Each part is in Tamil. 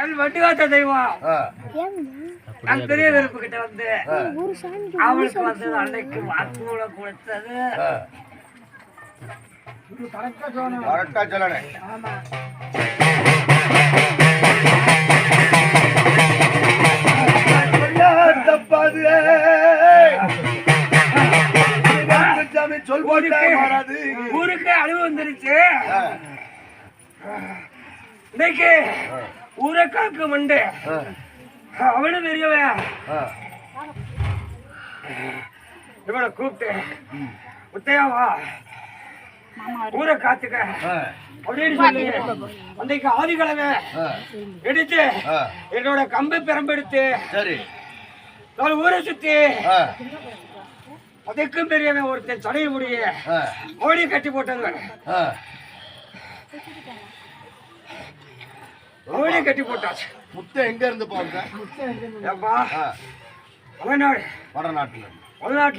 என் வண்டி வாத்த தெய்வம் நான் பெரிய கிட்ட வந்து அவளுக்கு அன்னைக்கு வாக்குமூல கொடுத்தது. கரெக்டா சொல்லணே ஆமா. தப்பாது சாமி சொல் போட்டா மாறாது. ஊருக்கு அழிவு வந்துருச்சு. இன்னைக்கு ஊரை காக்கு மண்டு. அவனும் பெரியவன். இவனை கூப்பிட்டு முத்தையா வா. ஊரை காத்துக்க. அப்படின்னு சொல்லி அன்னைக்கு ஆதிக்கிழமை எடுத்து. என்னோட கம்பு பெரம்பெடுத்து சரி. நான் ஊரை சுத்தி அதுக்கும் பெரியவன் ஒருத்தன் சடைய முடிய ஓடி கட்டி போட்டாங்க. ஓடி கட்டி போட்டாச்சு. முட்டை எங்க இருந்து பாருங்க ஏப்பா ஆ, தமிழ்நாடு. வடநாட்டுல இருந்து.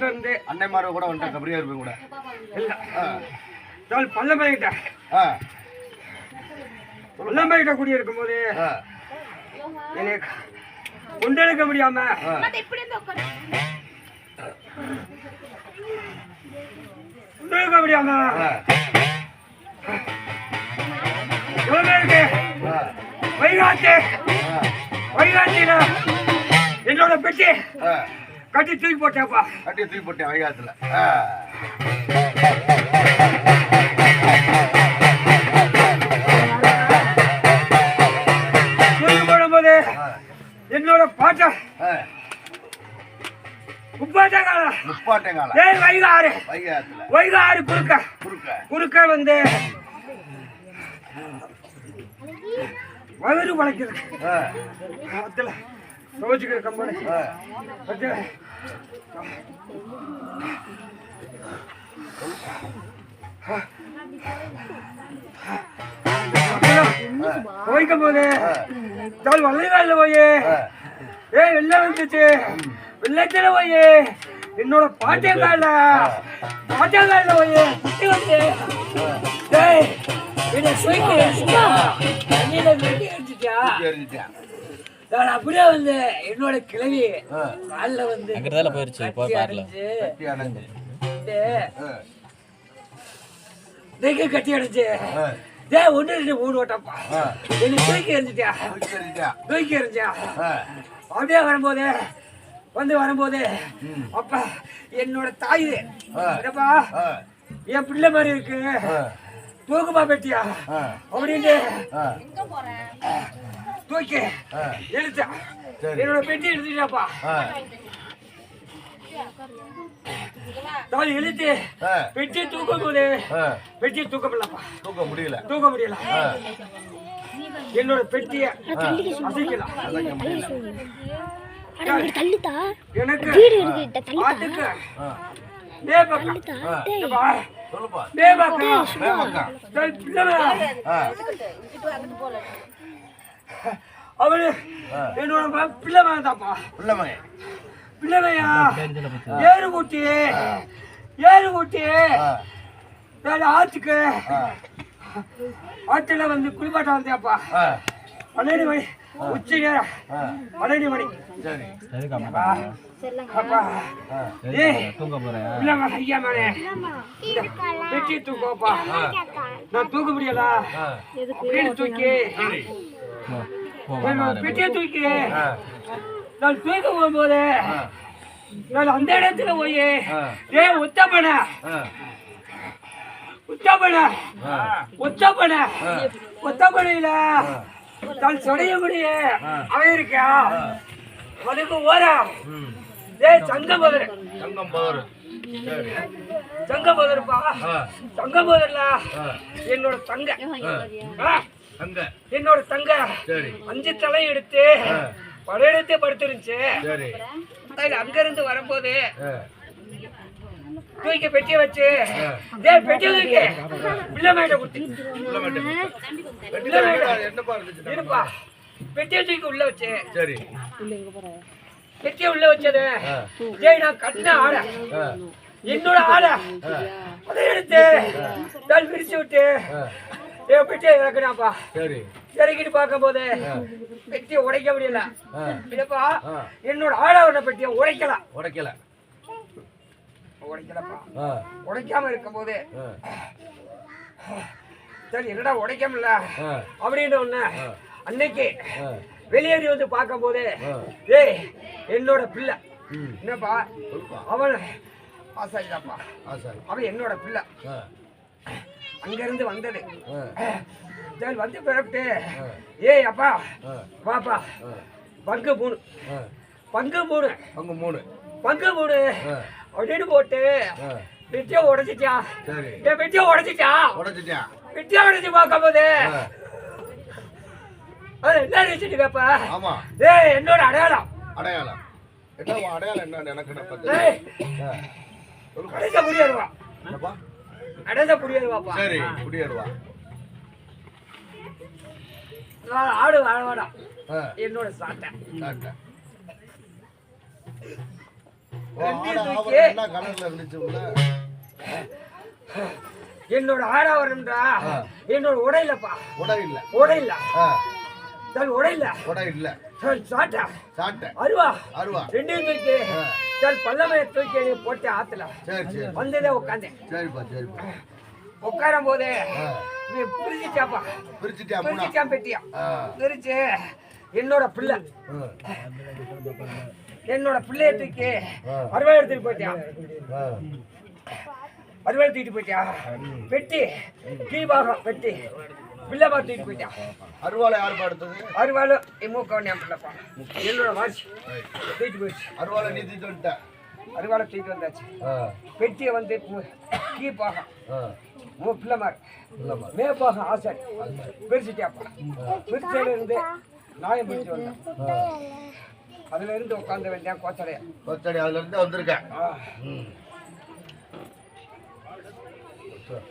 இருந்து. அன்னைமார கூட வந்துட்டாங்க பெரியார் போய் கூட. இல்ல. ஆ, பல்லமகிட்ட குடி இருக்கும்போது எனக்கு கொண்டெடுக்க முடியாம. கொண்டெடுக்க முடியாம வைகாத்து ஆ, வைகாத்தில என்னோட பெட்டி. கட்டி தூக்கி போட்டேப்பா கட்டி தூக்கி போட்டேன் தூக்கி போடும்போது என்னோட பாட்ட ஆ. முப்பாட்டக்கால முப்பாட்டங்கால ஏய் வைகாறு வைகாறு குறுக்க. குறுக்க. குறுக்க வந்து வயிறு பழைக்குது ஆ, அதுல துவச்சிக்கிற கம்பெனி ஆ. துவைக்கும் போது தோல் வள்ளிகாலில் போய். ஏ வெள்ளம் வந்துச்சு. வெள்ளத்துல போய். என்னோட பாட்டியங்கால பாட்டியங்காலில் போய். குட்டி வந்து. என்னை சுயக்கி தெரிஞ்சுட்டேன் நான் அப்படியே வந்து என்னோட கிளவி. காலில் வந்து அங்கிட்டதால போயிருச்சு போய் கட்டி பார்க்கல ஆ. டேய் ஒன்று ரெண்டு மூணு ஓட்டப்பா. என்னை தூக்கி எறிஞ்சிட்டியா தூக்கி தெரிஞ்சுட்டேன் தூக்கி எறிஞ்சா. ஆ, அப்படியே வரும்போது வந்து வரும்போது. அப்ப என்னோட தாய். என்னப்பா? என் பிள்ளை மாதிரி இருக்கு. தூக்குமா பெட்டியா? அப்படின்னு. தூக்கி சரி. என்னோட பெட்டி எடுத்துட்டாப்பா தாய் இழுத்து பெட்டி தூக்கும் போது. பெட்டி தூக்க முடியலப்பா. தூக்க முடியல. தூக்க முடியல. ஆ, என்னோட பெட்டிய அசைக்கலாம். தள்ளித்தா எனக்கு ஆட்டுக்கு சொல்லுப்பா. அவரு என்னோட பிள்ளை தான்ப்பா. பிள்ளை மகன் பிள்ளைமையா? ஏறு குட்டி ஏறு குட்டி ஆ, நான் ஆத்துக்கு. ஆ, ஆத்துல வந்து குளிப்பாட்ட வந்தேன்ப்பா. பன்னெண்டு மணி. உச்சி நேரம். பன்னெண்டு மணி. சரி. அப்பா அப்பா. ஆ, ஏய். தூங்க போறேன். பிள்ளைமா ஐயா மேலே வெட்டி தூக்கப்பா நான் தூக்க முடியல தூக்கி. பெட்டியை தூக்கி நான் தூக்க போகும்போது நான் அந்த இடத்துல போய் ஏ ஒத்தப்பன ஆ. ஒத்தப்பன ஒத்தப்பனையில நான் சொடைய முடிய அவன் இருக்கா உனக்கு ஓரா ம். ஏய் சங்க போதர் தங்கம் பவர் சரி சங்க போதர்ப்பா ஆ, சங்க போதர்ல ஆ, என்னோட தங்க என்னோட தங்க. அஞ்சு தலை எடுத்து படையெடுத்து படுத்துருந்துச்சு. அங்க இருந்து வரும்போது தூக்கி பெட்டிய வச்சு டேய் பெட்டிய தூக்கி பிள்ளை மேட்ட குத்தி. இருந்துச்சு இருப்பா. பெட்டிய தூக்கி உள்ள வச்சு. சரி. பெட்டிய உள்ள வச்சது. டேய் நான் கட்டின ஆட. என்னோட ஆட. அதை எடுத்து நான் விரிச்சு விட்டு பெட்டியை இறக்குனாப்பா சரி. இறக்கிட்டு பார்க்கும்போது பெட்டியை உடைக்க முடியல. இல்லப்பா. என்னோட ஆழவன பெட்டியை உடைக்கலாம் உடைக்கல. உடைக்கலப்பா. உடைக்காம இருக்கும்போது சரி என்னடா உடைக்க முடியல? ஆ, அப்படின்னு ஒண்ணு அன்னைக்கு வெளியேறி வந்து பார்க்கும்போது. ஏய் என்னோட பிள்ளை. என்னப்பா. அவன் ஆசாரிதாப்பா. அவன் என்னோட பிள்ளை. அங்கிருந்து வந்தது. சரி வந்து பிறப்பிட்டு. ஏய் அப்பா. வாப்பா. பங்கு மூணு. பங்கு மூணு. அங்க மூணு. பங்கு மூணு. அப்படின்னு போட்டு. வெட்டியை உடைச்சிட்டியா வெட்டியை உடைச்சிட்டியா உடைச்சிட்டியா வெட்டியை உடைச்சு பார்க்கும்போது. ஆ, அது என்ன நினைச்சிட்டு கேப்ப? ஆமா. ஏய் என்னோட அடையாளம். அடையாளம். என்ன அடையாளம் என்ன எனக்கு புரியாதுவா கடைச புரியாதுவாப்பா சரி குடியேறுவா நான் ஆடு வாழவாடா என்னோட சாட்டை. ஓ, ரெண்டு ஆடை உள்ள? என்னோட. என்னோட உடையிலப்பா. உடை இல்ல. உடையில. ஆ, தன் உடையில. சாட்டை அருவா. அருவா. ரெண்டையும் தூக்கி ஆ. தன் பல்லமையை தூக்கி என்னை போட்டு ஆத்துல சரி சரி. வந்ததே உட்காந்தேன் சரிப்பா சரிப்பா. உட்காரும் போது நீ பிரிச்சுட்டாப்பா பிரிச்சுட்டான் பெட்டியா? பிரிச்சு என்னோட பிள்ளை. என்னோட பிள்ளைய தூக்கி. அறுவாள் எடுத்துட்டு போயிட்டியா? ஆ, அறுவாள் தூக்கிட்டு போயிட்டியா? வெட்டி கீபாகம் வெட்டி பிள்ளை பார்த்து தூக்கிட்டு போயிட்டியா அருவாளை யார் படுத்தது அறுவாளும் மூக்க என் பிள்ளைப்பா என்னோட வாட்சி தூக்கிட்டு போயிடுச்சு. அருவாளை நீ தீட்டு வந்துட்ட? அறுவாளை தூக்கிட்டு வந்தாச்சு. பெட்டியை வந்து கீபாகம் ஆ, மூ பிள்ளை மாதிரி இல்லம்மா மேப்பாக ஆசை பிரிச்சுட்டியாப்பா பிரிச்சதுல இருந்து நாயம் பிடிச்சு வந்தேன். அதுல இருந்து உட்காந்து வேண்டிய கோச்சடையா கொத்தடி அதுல இருந்து வந்திருக்கேன். ம். சரி.